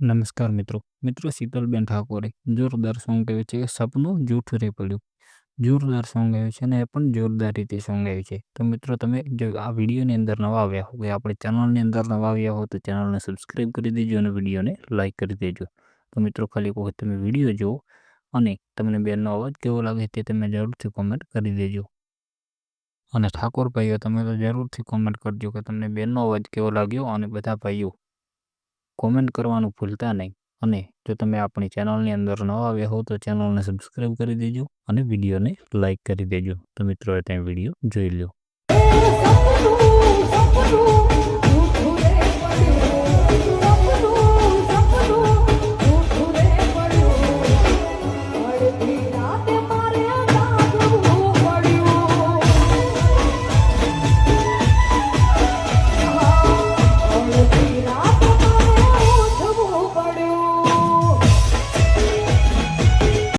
નમસ્કાર મિત્રો. મિત્રો શીતલબેન ઠાકોરે જોરદાર સોંગ ગાયું છે. કે સપનું જૂઠું રે પડ્યું. જોરદાર સોંગ ગાયું છે અને એ પણ જોરદાર રીતે સોંગ ગાયું છે. તો મિત્રો તમે જો આ વિડીયોની અંદર નવા આવ્યા હો કે આપણી ચેનલની અંદર નવા આવ્યા હો તો ચેનલને સબસ્ક્રાઈબ કરી દેજો અને વિડીયોને લાઇક કરી દેજો. તો મિત્રો ખાલી વખત તમે વીડિયો જુઓ અને તમને બેનનો અવાજ કેવો લાગે તે તમે જરૂરથી કોમેન્ટ કરી દેજો. અને ઠાકોર ભાઈઓ તમે તો જરૂરથી કોમેન્ટ કરજો કે તમને બેનનો અવાજ કેવો લાગ્યો અને બધા ભાઈઓ કોમેન્ટ કરવાનું ભૂલતા નહીં. અને જો તમે આપણી ચેનલની અંદર ન આવ્યા હો તો ચેનલને સબસ્ક્રાઈબ કરી દેજો અને વિડીયોને લાઇક કરી દેજો. તો મિત્રો ત્યાં વીડિયો જોઈ લો